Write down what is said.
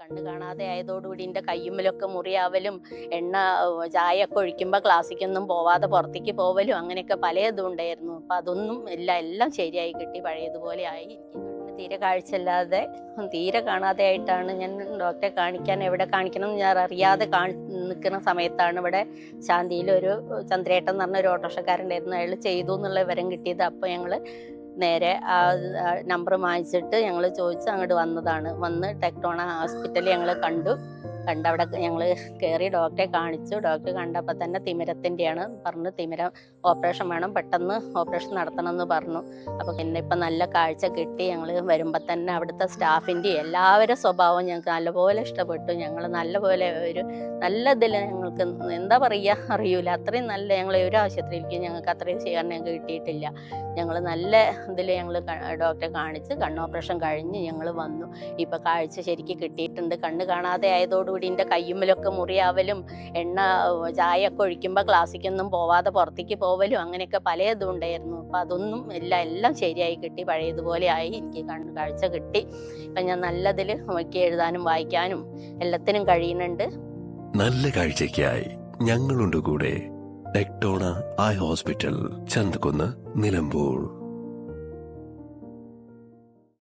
കണ്ണ് കാണാതെ ആയതോടുകൂടി എന്റെ കയ്യുമ്മലൊക്കെ മുറിയാവലും എണ്ണ ഏഹ്, ചായ ഒക്കെ ഒഴിക്കുമ്പോൾ ക്ലാസ്സിക്കൊന്നും പോവാതെ പുറത്തേക്ക് പോവലും അങ്ങനെയൊക്കെ പല ഇതും ഉണ്ടായിരുന്നു. അപ്പം അതൊന്നും എല്ലാം എല്ലാം ശരിയായി കിട്ടി. പഴയതുപോലെ ആയി. എനിക്ക് തീരെ കാഴ്ചയില്ലാതെ തീരെ കാണാതെ ആയിട്ടാണ് ഞാൻ ഡോക്ടറെ കാണിക്കാൻ എവിടെ കാണിക്കണം എന്ന് ഞാൻ അറിയാതെ കാണി നിൽക്കുന്ന സമയത്താണ് ഇവിടെ ശാന്തിയിൽ ഒരു ചന്ദ്രേട്ടൻ എന്ന് പറഞ്ഞ ഒരു ഓട്ടോറിക്ഷക്കാരുണ്ടായിരുന്നു അയാൾ ചെയ്തു എന്നുള്ള വിവരം കിട്ടിയത്. അപ്പോൾ ഞങ്ങൾ നേരെ ആ നമ്പർ വാങ്ങിച്ചിട്ട് ഞങ്ങൾ ചോദിച്ച് അങ്ങോട്ട് വന്നതാണ്. വന്ന് ടെക്ടോണ ഹോസ്പിറ്റലിൽ ഞങ്ങൾ കണ്ടു. കണ്ടവിടെ ഞങ്ങൾ കയറി ഡോക്ടറെ കാണിച്ചു. ഡോക്ടർ കണ്ടപ്പോൾ തന്നെ തിമിരത്തിന്റെയാണ് പറഞ്ഞു തിമിരം ഓപ്പറേഷൻ വേണം. പെട്ടെന്ന് ഓപ്പറേഷൻ നടത്തണം എന്ന് പറഞ്ഞു. അപ്പോൾ പിന്നെ ഇപ്പം നല്ല കാഴ്ച കിട്ടി. ഞങ്ങൾ വരുമ്പോൾ തന്നെ അവിടുത്തെ സ്റ്റാഫിന്റെ എല്ലാവരുടെ സ്വഭാവം ഞങ്ങൾക്ക് നല്ലപോലെ ഇഷ്ടപ്പെട്ടു. ഞങ്ങൾ നല്ലപോലെ ഒരു നല്ല ഇതിൽ ഞങ്ങൾക്ക് എന്താ പറയുക അറിയൂല. അത്രയും നല്ല ഞങ്ങൾ ഒരു ആശുപത്രിയിലേക്ക് ഞങ്ങൾക്ക് അത്രയും സ്വീകരണം ഞങ്ങൾക്ക് കിട്ടിയിട്ടില്ല. ഞങ്ങൾ നല്ല ഇതിൽ ഞങ്ങൾ ഡോക്ടറെ കാണിച്ച് കണ്ണ് ഓപ്പറേഷൻ കഴിഞ്ഞ് ഞങ്ങൾ വന്നു. ഇപ്പം കാഴ്ച ശരിക്കും കിട്ടിയിട്ടുണ്ട്. കണ്ണ് കാണാതെ ആയതോടുകൂടി എന്റെ കയ്യുമ്മലൊക്കെ മുറിയാവലും എണ്ണ ഏഹ്, ചായ ഒക്കെ ഒഴിക്കുമ്പോൾ ക്ലാസ്സിക്കൊന്നും പോവാതെ പുറത്തേക്ക് പോവലും അങ്ങനെയൊക്കെ പലതും ഉണ്ടായിരുന്നു. അപ്പം അതൊന്നും എല്ലാം എല്ലാം ശരിയായി കിട്ടി. പഴയതുപോലെ ആയി എനിക്ക് കണ്ണ് കാഴ്ച കിട്ടി. ഇപ്പം ഞാൻ നല്ലതിൽ നോക്കി എഴുതാനും വായിക്കാനും എല്ലാത്തിനും കഴിയുന്നുണ്ട്. നല്ല കാഴ്ചയ്ക്കായി ഞങ്ങളുണ്ട് കൂടെ. Tectona eye hospital Chanthakkunnu Nilambur.